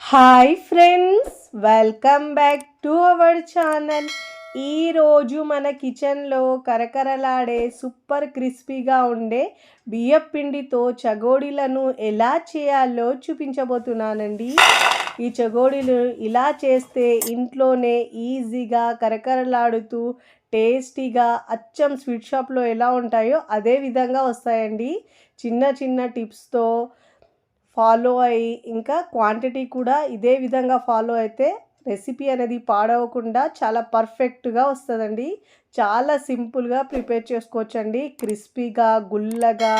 Hi friends welcome back to our channel ఈరోజు మన కిచెన్లో కరకరలాడే సూపర్ క్రిస్పీగా ఉండే బియ్యం పిండితో చగోడీలను ఎలా చేయాలో చూపించబోతున్నానండి. ఈ చగోడీలు ఇలా చేస్తే ఇంట్లోనే ఈజీగా కరకరలాడుతూ టేస్టీగా అచ్చం స్వీట్ షాప్లో ఎలా ఉంటాయో అదే విధంగా వస్తాయండి. చిన్న చిన్న టిప్స్తో ఫాలో అయ్యి ఇంకా క్వాంటిటీ కూడా ఇదే విధంగా ఫాలో అయితే రెసిపీ అనేది పాడవకుండా చాలా పర్ఫెక్ట్గా వస్తుందండి. చాలా సింపుల్గా ప్రిపేర్ చేసుకోవచ్చండి. క్రిస్పీగా గుల్లగా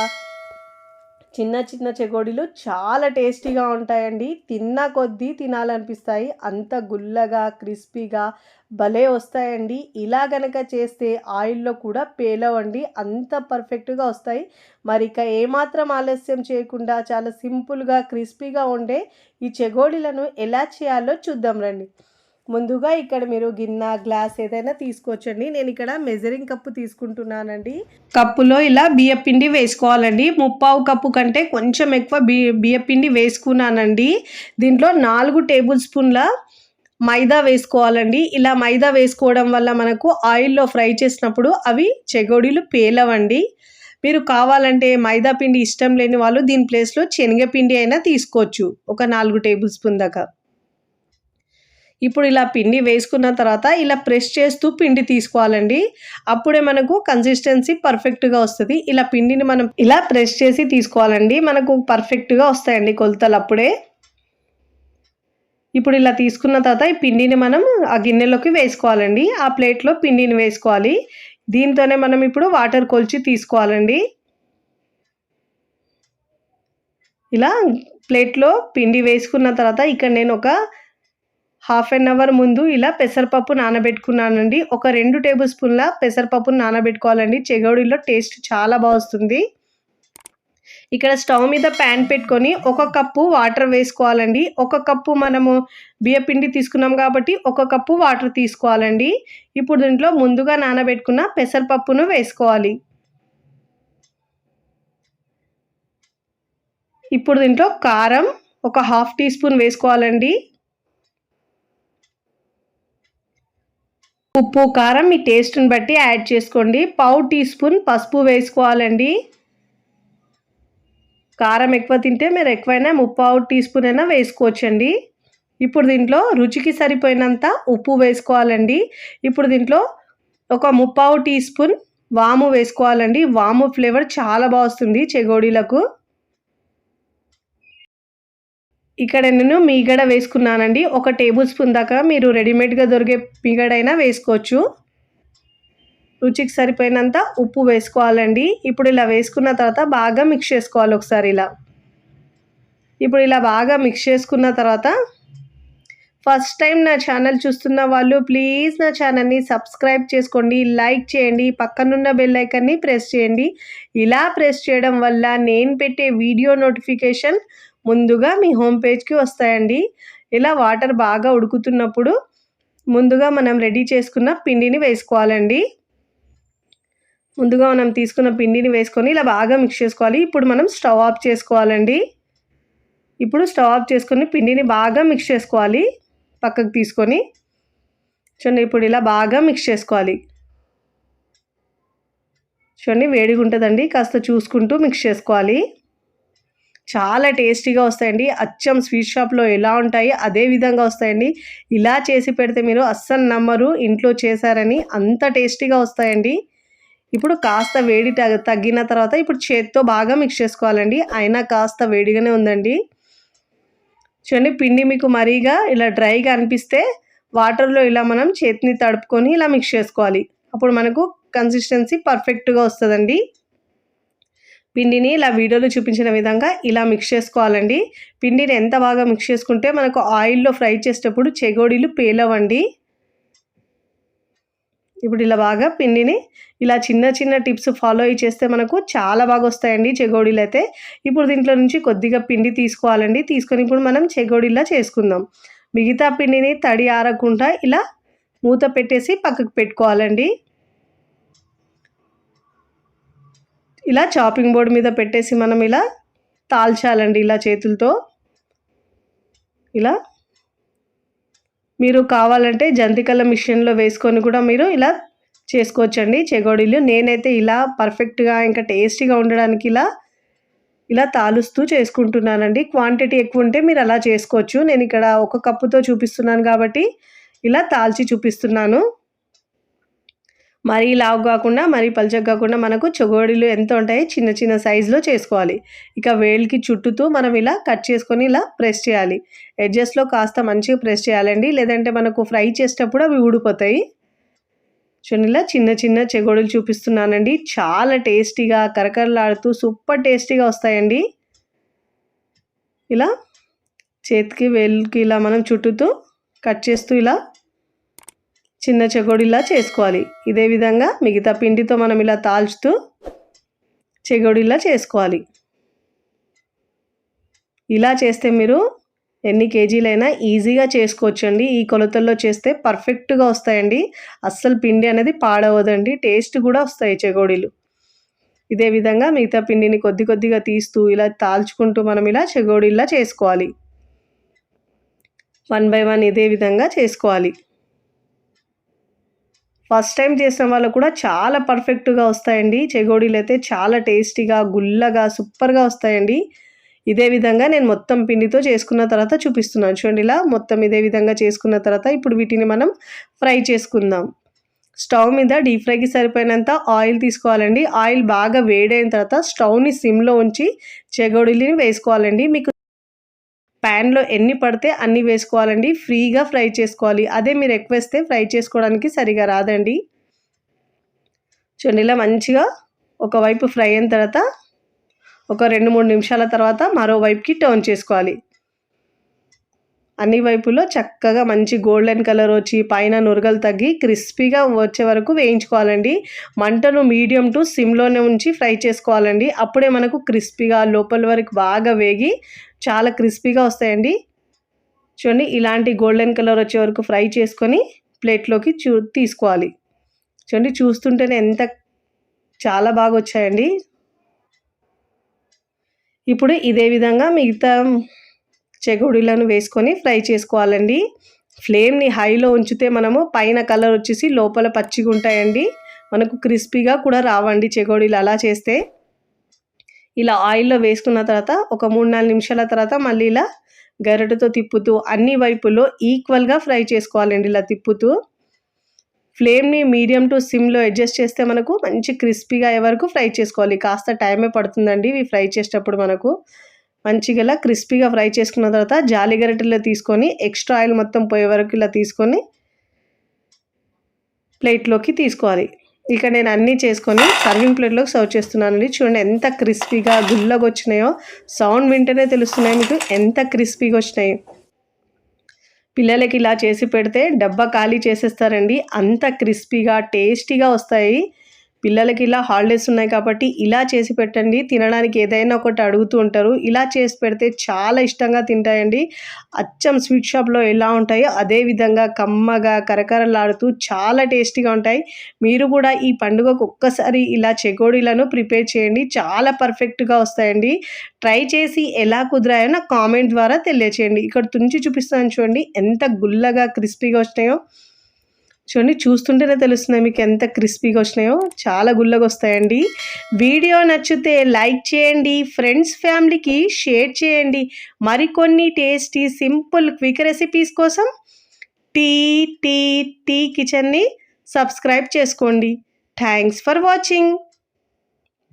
చిన్న చిన్న చెగోడీలు చాలా టేస్టీగా ఉంటాయండి. తిన్న కొద్దీ తినాలనిపిస్తాయి. అంత గుల్లగా క్రిస్పీగా భలే వస్తాయండి. ఇలా గనక చేస్తే ఆయిల్లో కూడా పేలవండి. అంత పర్ఫెక్ట్గా వస్తాయి. మరి ఇక ఏమాత్రం ఆలస్యం చేయకుండా చాలా సింపుల్గా క్రిస్పీగా ఉండే ఈ చెగోడీలను ఎలా చేయాలో చూద్దాం రండి. ముందుగా ఇక్కడ మీరు గిన్నె గ్లాస్ ఏదైనా తీసుకోవచ్చండి. నేను ఇక్కడ మెజరింగ్ కప్పు తీసుకుంటున్నానండి. కప్పులో ఇలా బియ్యపిండి వేసుకోవాలండి. ముప్పావు కప్పు కంటే కొంచెం ఎక్కువ బియ్య బియ్య పిండి వేసుకున్నానండి. దీంట్లో నాలుగు టేబుల్ స్పూన్ల మైదా వేసుకోవాలండి. ఇలా మైదా వేసుకోవడం వల్ల మనకు ఆయిల్లో ఫ్రై చేసినప్పుడు అవి చెగోడీలు పేలవండి. మీరు కావాలంటే మైదా పిండి ఇష్టం లేని వాళ్ళు దీని ప్లేస్లో శనగపిండి అయినా తీసుకోవచ్చు. ఒక నాలుగు టేబుల్ స్పూన్ దాకా. ఇప్పుడు ఇలా పిండి వేసుకున్న తర్వాత ఇలా ప్రెస్ చేస్తూ పిండి తీసుకోవాలండి. అప్పుడే మనకు కన్సిస్టెన్సీ పర్ఫెక్ట్గా వస్తుంది. ఇలా పిండిని మనం ఇలా ప్రెస్ చేసి తీసుకోవాలండి. మనకు పర్ఫెక్ట్గా వస్తాయండి కొలతలు అప్పుడే. ఇప్పుడు ఇలా తీసుకున్న తర్వాత ఈ పిండిని మనం ఆ గిన్నెలోకి వేసుకోవాలండి. ఆ ప్లేట్లో పిండిని వేసుకోవాలి. దీంతోనే మనం ఇప్పుడు వాటర్ కొలిచి తీసుకోవాలండి. ఇలా ప్లేట్లో పిండి వేసుకున్న తర్వాత ఇక్కడ నేను ఒక హాఫ్ అన్ అవర్ ముందు ఇలా పెసరపప్పు నానబెట్టుకున్నానండి. ఒక రెండు టేబుల్ స్పూన్ల పెసరపప్పును నానబెట్టుకోవాలండి. చెగోడీలో టేస్ట్ చాలా బాగుంది ఇక్కడ స్టవ్ మీద ప్యాన్ పెట్టుకొని ఒక కప్పు వాటర్ వేసుకోవాలండి. ఒక కప్పు మనము బియ్యపిండి తీసుకున్నాం కాబట్టి ఒక కప్పు వాటర్ తీసుకోవాలండి. ఇప్పుడు దీంట్లో ముందుగా నానబెట్టుకున్న పెసరపప్పును వేసుకోవాలి. ఇప్పుడు దీంట్లో కారం ఒక హాఫ్ టీ స్పూన్ వేసుకోవాలండి. ఉప్పు కారం మీ టేస్ట్ని బట్టి యాడ్ చేసుకోండి. పావు టీ స్పూన్ పసుపు వేసుకోవాలండి. కారం ఎక్కువ తింటే మీరు ఎక్కువైనా ముప్పావు టీ స్పూన్ అయినా వేసుకోవచ్చండి. ఇప్పుడు దీంట్లో రుచికి సరిపోయినంత ఉప్పు వేసుకోవాలండి. ఇప్పుడు దీంట్లో ఒక ముప్పావు టీ స్పూన్ వాము వేసుకోవాలండి. వాము ఫ్లేవర్ చాలా బాగుంది చెగోడీలకు. ఇక్కడ నేను మీగడ వేసుకున్నానండి. ఒక టేబుల్ స్పూన్ దాకా మీరు రెడీమేడ్గా దొరికే మీగడైనా వేసుకోవచ్చు. రుచికి సరిపోయినంత ఉప్పు వేసుకోవాలండి. ఇప్పుడు ఇలా వేసుకున్న తర్వాత బాగా మిక్స్ చేసుకోవాలి ఒకసారి ఇలా. ఇప్పుడు ఇలా బాగా మిక్స్ చేసుకున్న తర్వాత ఫస్ట్ టైం నా ఛానల్ చూస్తున్న వాళ్ళు ప్లీజ్ నా ఛానల్ని సబ్స్క్రైబ్ చేసుకోండి. లైక్ చేయండి. పక్కనున్న బెల్ ఐకన్ని ప్రెస్ చేయండి. ఇలా ప్రెస్ చేయడం వల్ల నేను పెట్టే వీడియో నోటిఫికేషన్ ముందుగా మీ హోమ్ పేజ్కి వస్తాయండి. ఇలా వాటర్ బాగా ఉడుకుతున్నప్పుడు ముందుగా మనం రెడీ చేసుకున్న పిండిని వేసుకోవాలండి. ముందుగా మనం తీసుకున్న పిండిని వేసుకొని ఇలా బాగా మిక్స్ చేసుకోవాలి. ఇప్పుడు మనం స్టవ్ ఆఫ్ చేసుకోవాలండి. ఇప్పుడు స్టవ్ ఆఫ్ చేసుకొని పిండిని బాగా మిక్స్ చేసుకోవాలి. పక్కకు తీసుకొని చూడండి ఇప్పుడు ఇలా బాగా మిక్స్ చేసుకోవాలి. చూడండి వేడిగా ఉంటుందండి కాస్త చూసుకుంటూ మిక్స్ చేసుకోవాలి. చాలా టేస్టీగా వస్తాయండి. అచ్చం స్వీట్ షాప్లో ఎలా ఉంటాయి అదే విధంగా వస్తాయండి. ఇలా చేసి పెడితే మీరు అస్సలు నమ్మరు. ఇంట్లో చేశారని అంత టేస్టీగా వస్తాయండి. ఇప్పుడు కాస్త వేడి తగ్గిన తర్వాత ఇప్పుడు చేత్తో బాగా మిక్స్ చేసుకోవాలండి. అయినా కాస్త వేడిగానే ఉందండి. చూడండి పిండి మీకు మరీగా ఇలా డ్రైగా అనిపిస్తే వాటర్లో ఇలా మనం చేతిని తడుపుకొని ఇలా మిక్స్ చేసుకోవాలి. అప్పుడు మనకు కన్సిస్టెన్సీ పర్ఫెక్ట్గా వస్తుందండి. పిండిని ఇలా వీడియోలో చూపించిన విధంగా ఇలా మిక్స్ చేసుకోవాలండి. పిండిని ఎంత బాగా మిక్స్ చేసుకుంటే మనకు ఆయిల్లో ఫ్రై చేసేటప్పుడు చెగోడీలు పేలవండి. ఇప్పుడు ఇలా బాగా పిండిని ఇలా చిన్న చిన్న టిప్స్ ఫాలో అయ్యి చేస్తే మనకు చాలా బాగా వస్తాయండి చెగోడీలు అయితే. ఇప్పుడు దీంట్లో నుంచి కొద్దిగా పిండి తీసుకోవాలండి. తీసుకొని ఇప్పుడు మనం చెగోడీలా చేసుకుందాం. మిగతా పిండిని తడి ఆరకుండా ఇలా మూత పెట్టేసి పక్కకు పెట్టుకోవాలండి. ఇలా చాపింగ్ బోర్డు మీద పెట్టేసి మనం ఇలా తాల్చాలండి ఇలా చేతులతో. ఇలా. మీరు కావాలంటే జంతికల మిషన్లో వేసుకొని కూడా మీరు ఇలా చేసుకోవచ్చండి చెగోడీలు. నేనైతే ఇలా పర్ఫెక్ట్గా ఇంకా టేస్టీగా ఉండడానికి ఇలా ఇలా తాలుస్తూ చేసుకుంటున్నానండి. క్వాంటిటీ ఎక్కువ ఉంటే మీరు అలా చేసుకోవచ్చు. నేను ఇక్కడ ఒక కప్పుతో చూపిస్తున్నాను కాబట్టి ఇలా తాల్చి చూపిస్తున్నాను. మరీ లావు కాకుండా మరీ పలచగా కాకుండా మనకు చెగోడీలు ఎంత ఉంటాయి చిన్న చిన్న సైజులో చేసుకోవాలి. ఇక వేలికి చుట్టుతూ మనం ఇలా కట్ చేసుకొని ఇలా ప్రెస్ చేయాలి. ఎడ్జస్ట్లో కాస్త మంచిగా ప్రెస్ చేయాలండి. లేదంటే మనకు ఫ్రై చేసేటప్పుడు అవి ఊడిపోతాయి. చూడండి ఇలా చిన్న చిన్న చెగోడీలు చూపిస్తున్నానండి. చాలా టేస్టీగా కరకరలాడుతూ సూపర్ టేస్టీగా వస్తాయండి. ఇలా చేతికి వేలుకి ఇలా మనం చుట్టుతూ కట్ చేస్తూ ఇలా చిన్న చెగోడిలా చేసుకోవాలి. ఇదే విధంగా మిగతా పిండితో మనం ఇలా తాల్చుతూ చెగోడిలా చేసుకోవాలి. ఇలా చేస్తే మీరు ఎన్ని కేజీలైనా ఈజీగా చేసుకోవచ్చండి. ఈ కొలతల్లో చేస్తే పర్ఫెక్ట్గా వస్తాయండి. అస్సలు పిండి అనేది పాడవదండి. టేస్ట్ కూడా వస్తాయి చెగోడీలు. ఇదే విధంగా మిగతా పిండిని కొద్ది కొద్దిగా తీస్తూ ఇలా తాల్చుకుంటూ మనం ఇలా చెగోడీలా చేసుకోవాలి. వన్ బై వన్ ఇదే విధంగా చేసుకోవాలి. ఫస్ట్ టైం చేసిన వాళ్ళకు కూడా చాలా పర్ఫెక్ట్గా వస్తాయండి. చెగోడీలు అయితే చాలా టేస్టీగా గుల్లగా సూపర్గా వస్తాయండి. ఇదే విధంగా నేను మొత్తం పిండితో చేసుకున్న తర్వాత చూపిస్తున్నాను. చూడండి ఇలా మొత్తం ఇదే విధంగా చేసుకున్న తర్వాత ఇప్పుడు వీటిని మనం ఫ్రై చేసుకుందాం. స్టవ్ మీద డీప్ ఫ్రైకి సరిపోయినంత ఆయిల్ తీసుకోవాలండి. ఆయిల్ బాగా వేడైన తర్వాత స్టవ్ని సిమ్లో ఉంచి చెగోడీలని వేసుకోవాలండి. మీకు ప్యాన్లో ఎన్ని పడితే అన్ని వేసుకోవాలండి. ఫ్రీగా ఫ్రై చేసుకోవాలి. అదే మీరు ఎక్కువ వేస్తే ఫ్రై చేసుకోవడానికి సరిగా రాదండి. చూడండి ఇలా మంచిగా ఒకవైపు ఫ్రై అయిన తర్వాత ఒక రెండు మూడు నిమిషాల తర్వాత మరోవైపుకి టర్న్ చేసుకోవాలి. అన్ని వైపులో చక్కగా మంచి గోల్డెన్ కలర్ వచ్చి పైన నురగలు తగ్గి క్రిస్పీగా వచ్చే వరకు వేయించుకోవాలండి. మంటను మీడియం టు సిమ్లోనే ఉంచి ఫ్రై చేసుకోవాలండి. అప్పుడే మనకు క్రిస్పీగా లోపల వరకు బాగా వేగి చాలా క్రిస్పీగా వస్తాయండి. చూడండి ఇలాంటి గోల్డెన్ కలర్ వచ్చే వరకు ఫ్రై చేసుకొని ప్లేట్లోకి చూ తీసుకోవాలి. చూడండి చూస్తుంటేనే ఎంత చాలా బాగా వచ్చాయండి. ఇప్పుడు ఇదే విధంగా మిగతా చెగుడులను వేసుకొని ఫ్రై చేసుకోవాలండి. ఫ్లేమ్ని హైలో ఉంచితే మనము పైన కలర్ వచ్చేసి లోపల పచ్చిగా ఉంటాయండి. మనకు క్రిస్పీగా కూడా రావండి చెగోడీలు అలా చేస్తే. ఇలా ఆయిల్లో వేసుకున్న తర్వాత ఒక మూడు నాలుగు నిమిషాల తర్వాత మళ్ళీ ఇలా గరిటతో తిప్పుతూ అన్ని వైపులో ఈక్వల్గా ఫ్రై చేసుకోవాలండి ఇలా తిప్పుతూ. ఫ్లేమ్ని మీడియం టు సిమ్లో అడ్జస్ట్ చేస్తే మనకు మంచి క్రిస్పీగా అయ్యే వరకు ఫ్రై చేసుకోవాలి. కాస్త టైమే పడుతుందండి ఇవి ఫ్రై చేసేటప్పుడు మనకు. మంచిగా ఇలా క్రిస్పీగా ఫ్రై చేసుకున్న తర్వాత జాలి గరిటెలో తీసుకొని ఎక్స్ట్రా ఆయిల్ మొత్తం పోయే వరకు ఇలా తీసుకొని ప్లేట్లోకి తీసుకోవాలి. ఇక నేను అన్నీ చేసుకొని సర్వింగ్ ప్లేట్లోకి సర్వ్ చేస్తున్నానండి. చూడండి ఎంత క్రిస్పీగా గుల్లగా వచ్చినాయో సౌండ్ వింటేనే తెలుస్తున్నాయి మీకు ఎంత క్రిస్పీగా వచ్చినాయి. పిల్లలకి ఇలా చేసి పెడితే డబ్బా ఖాళీ చేసేస్తారండి. అంత క్రిస్పీగా టేస్టీగా వస్తాయి. పిల్లలకి ఇలా హాలిడేస్ ఉన్నాయి కాబట్టి ఇలా చేసి పెట్టండి. తినడానికి ఏదైనా ఒకటి అడుగుతూ ఉంటారు. ఇలా చేసి పెడితే చాలా ఇష్టంగా తింటాయండి. అచ్చం స్వీట్ షాప్లో ఎలా ఉంటాయో అదే విధంగా కమ్మగా కరకరలాడుతూ చాలా టేస్టీగా ఉంటాయి. మీరు కూడా ఈ పండుగకు ఒక్కసారి ఇలా చెగోడీలను ప్రిపేర్ చేయండి. చాలా పర్ఫెక్ట్గా వస్తాయండి. ట్రై చేసి ఎలా కుదిరాయో నాకు కామెంట్ ద్వారా తెలియచేయండి. ఇక్కడ తుంచి చూపిస్తాను చూడండి. ఎంత గుల్లగా క్రిస్పీగా వచ్చినాయో. చూడండి చూస్తుంటేనే తెలుస్తున్నాయి మీకు ఎంత క్రిస్పీగా వచ్చినాయో. చాలా గుల్లగా వస్తాయండి. వీడియో నచ్చితే లైక్ చేయండి ఫ్రెండ్స్ ఫ్యామిలీకి షేర్ చేయండి. మరికొన్ని టేస్టీ సింపుల్ క్విక్ రెసిపీస్ కోసం టీ టీ టీ కిచెన్ని సబ్స్క్రైబ్ చేసుకోండి. Thanks for watching.